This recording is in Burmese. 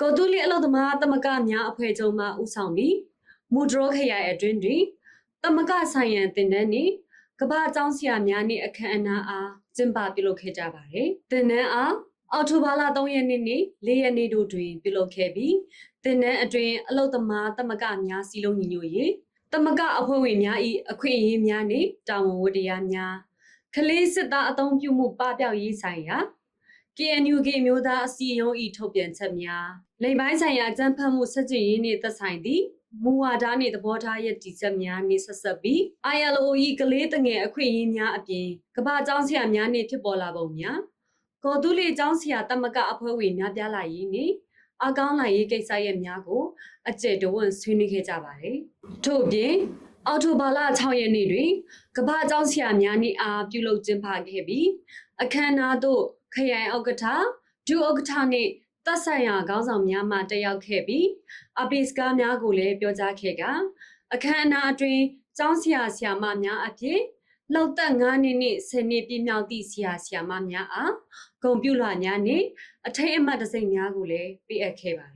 ကော်တူလီအလုသမားတမကများအဖွဲ့ချုပ်မှဦးဆောင်ပြီးမူဒရောခရိုင်အတွင်းတွင်တမကဆိုင်ရန်တင်တဲ့နေ့ကမ္ဘာအကြောင်းဆရာများနေ့အခမ်းအနားအားကျင်းပပြုလုပ်ခဲ့ကြပါတယ်။တင်နန်းအားအောက်တိုဘာလ3ရက်နေ့နေ့4ရက်နေ့တို့တွင်ပြုလုပ်ခဲ့ပြီးတင်နန်းအတွင်အလုသမားတမကများစီလုံးညီညွတ်ရေးတမကအဖွဲ့ဝင်များ၏အခွင့်အရေးများနှင့်တာဝန်ဝတ္တရားများကလေးစစ်သားအုံပြုမှုပပျောက်ရေးဆိုင်ရာ KNUK မျိုးသားအစည်းအရုံး၏ထုတ်ပြန်ချက်များလိမ်ပိုင်းဆိုင်ရာအကြံဖတ်မှုစက်ကျင်ရင်းနှင့်သက်ဆိုင်သည့်မူဝါဒနှင့်သဘောထားရည်တည်ချက်များနှင့်ဆက်ဆက်ပြီး ILO ၏ကလေးတငယ်အခွင့်အရေးများအပြင်ကမ္ဘာကျောင်းဆရာများနှင့်ဖြစ်ပေါ်လာပုံများကော်တူးလီကျောင်းဆရာတမကအဖွဲ့ဝင်များပြားလာရေးနှင့်အကောင်းလာရေးကိစ္စရပ်များကိုအကျယ်တဝန့်ဆွေးနွေးခဲ့ကြပါတယ်ထို့အပြင် အော်တိုဘာလ6ရက်နေ့တွင်ကမ္ဘာကျောင်းဆရာများနှင့်အားပြုလုပ်ကျင်းပခဲ့ပြီးအခမ်းအနားသို့ခရိုင်ဥက္ကဋ္ဌဒုဥက္ကဋ္ဌနှင့်တပ်ဆိုင်ရာခေါင်းဆောင်များမှတက်ရောက်ခဲ့ပြီးအပိစကားများကိုလည်းပြောကြားခဲ့ကအခမ်းအနားအတွင်ကျောင်းဆရာဆရာမများအဖြစ်လောက်သက်9နှစ်နှင့်10နှစ်ပြည့်မြောက်သည့်ဆရာဆရာမများအားဂုဏ်ပြုလွှာများနှင့်အထိတ်အမှတ်တစိမ့်များကိုလည်းပေးအပ်ခဲ့ပါတယ်